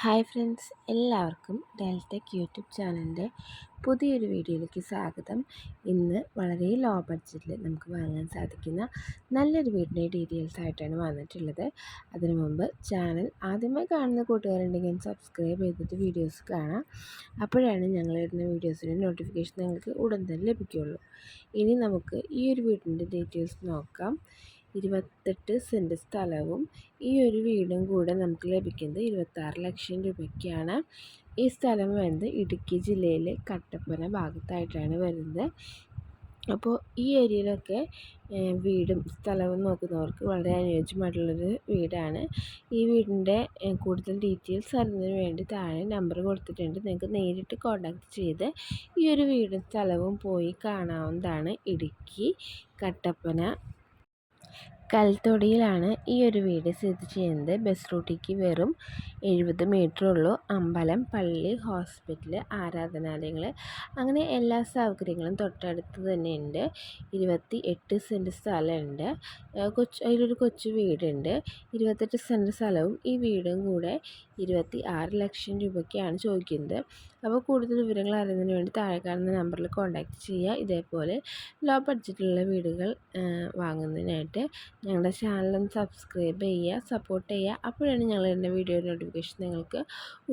Hi friends എല്ലാവർക്കും Deltech YouTube ചാനലിന്റെ പുതിയൊരു വീഡിയോയിലേക്ക് സ്വാഗതം. ഇന്ന് വളരെ ലോ ബഡ്ജറ്റിൽ നമുക്ക് വാങ്ങാൻ സാധിക്കുന്ന നല്ലൊരു വീടിന്റെ ഡീറ്റെയിൽസ് ആയിട്ടാണ് വന്നിട്ടുള്ളത്. അതിനു മുമ്പ് ചാനൽ ആദ്യമായി കാണുന്ന കൂട്ടുകാരുണ്ടെങ്കിൽ സബ്സ്ക്രൈബ് ചെയ്തിട്ട് വീഡിയോസ് കാണാം. അപ്പോഴാണ് ഞങ്ങൾ ഇടുന്ന വീഡിയോസിന്റെ നോട്ടിഫിക്കേഷൻ നിങ്ങൾക്ക് ഉടൻ തന്നെ ലഭിക്കുകയുള്ളൂ. ഇനി നമുക്ക് ഈ ഒരു വീടിന്റെ ഡീറ്റെയിൽസ് നോക്കാം. ഇരുപത്തെട്ട് സെന്റ് സ്ഥലവും ഈ ഒരു വീടും കൂടെ നമുക്ക് ലഭിക്കുന്നത് ഇരുപത്താറ് ലക്ഷം രൂപയ്ക്കാണ്. ഈ സ്ഥലം വരുന്നത് ഇടുക്കി ജില്ലയിലെ കട്ടപ്പന ഭാഗത്തായിട്ടാണ് വരുന്നത്. അപ്പോൾ ഈ ഏരിയയിലൊക്കെ വീടും സ്ഥലവും നോക്കുന്നവർക്ക് വളരെ അനുയോജ്യമായിട്ടുള്ളൊരു വീടാണ്. ഈ വീടിന്റെ കൂടുതൽ ഡീറ്റെയിൽസ് അറിഞ്ഞതിന് വേണ്ടി താഴെ നമ്പർ കൊടുത്തിട്ടുണ്ട്. നിങ്ങൾക്ക് നേരിട്ട് കോൺടാക്റ്റ് ചെയ്ത് ഈ ഒരു വീടും സ്ഥലവും പോയി കാണാവുന്നതാണ് ഇടുക്കി കട്ടപ്പന കൽത്തൊടിയിലാണ് ഈ ഒരു വീട് സ്ഥിതി ചെയ്യുന്നത്. ബസ് റൂട്ടിലേക്ക് വെറും എഴുപത് ഉള്ളൂ. അമ്പലം പള്ളി ഹോസ്പിറ്റൽ ആരാധനാലയങ്ങൾ അങ്ങനെ എല്ലാ സൗകര്യങ്ങളും തൊട്ടടുത്ത് തന്നെയുണ്ട്. ഇരുപത്തി എട്ട് സെന്റ് സ്ഥലമുണ്ട് കൊച്ചു അതിലൊരു കൊച്ചു വീടുണ്ട്. ഇരുപത്തെട്ട് സെന്റ് സ്ഥലവും ഈ വീടും കൂടെ ഇരുപത്തി ആറ് ലക്ഷം രൂപയ്ക്കാണ് ചോദിക്കുന്നത്. അപ്പോൾ കൂടുതൽ വിവരങ്ങൾ അറിയുന്നതിന് വേണ്ടി താഴെ കാണുന്ന നമ്പറിൽ കോൺടാക്റ്റ് ചെയ്യുക. ഇതേപോലെ ലോ ബഡ്ജറ്റിലുള്ള വീടുകൾ വാങ്ങുന്നതിനായിട്ട് ഞങ്ങളുടെ ചാനലൊന്ന് സബ്സ്ക്രൈബ് ചെയ്യുക സപ്പോർട്ട് ചെയ്യുക. അപ്പോഴാണ് ഞങ്ങൾ എന്റെ വീഡിയോ നോട്ടിഫിക്കേഷൻ നിങ്ങൾക്ക്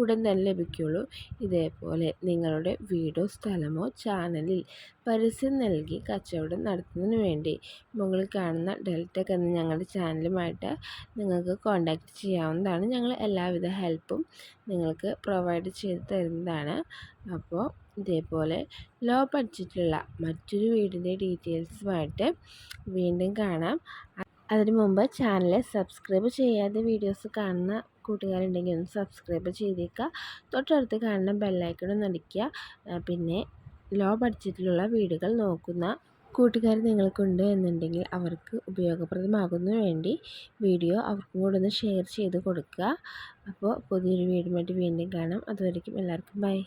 ഉടൻ തന്നെ ലഭിക്കുകയുള്ളൂ. ഇതേപോലെ നിങ്ങളുടെ വീടോ സ്ഥലമോ ചാനലിൽ പരസ്യം നൽകി കച്ചവടം നടത്തുന്നതിന് വേണ്ടി മുകളിൽ കാണുന്ന ഡെൽറ്റക് എന്ന ഞങ്ങളുടെ ചാനലുമായിട്ട് നിങ്ങൾക്ക് കോൺടാക്റ്റ് ചെയ്യാവുന്നതാണ്. ഞങ്ങൾ എല്ലാവിധ ഹെൽപ്പും നിങ്ങൾക്ക് പ്രൊവൈഡ് ചെയ്ത് തരുന്നതാണ്. അപ്പോൾ ഇതേപോലെ ലോ ബഡ്ജറ്റിലുള്ള മറ്റൊരു വീടിന്റെ ഡീറ്റെയിൽസുമായിട്ട് വീണ്ടും കാണാം. അതിനു മുമ്പ് ചാനൽ സബ്സ്ക്രൈബ് ചെയ്യാതെ വീഡിയോസ് കാണുന്ന കൂട്ടുകാരുണ്ടെങ്കിൽ ഒന്ന് സബ്സ്ക്രൈബ് ചെയ്തേക്കുക. തൊട്ടടുത്ത് കാണുന്ന ബെല്ലൈക്കണം നടിക്കുക പിന്നെ ലോ ബഡ്ജറ്റിലുള്ള വീടുകൾ നോക്കുന്ന കൂട്ടുകാർ നിങ്ങൾക്കുണ്ട് എന്നുണ്ടെങ്കിൽ അവർക്ക് ഉപയോഗപ്രദമാകുന്നതിന് വേണ്ടി വീഡിയോ അവർക്കും കൂടെ ഒന്ന് ഷെയർ ചെയ്ത് കൊടുക്കുക. അപ്പോൾ പുതിയൊരു വീടുമായിട്ട് വീണ്ടും കാണാം. അതുവരേക്കും എല്ലാവർക്കും ബൈ.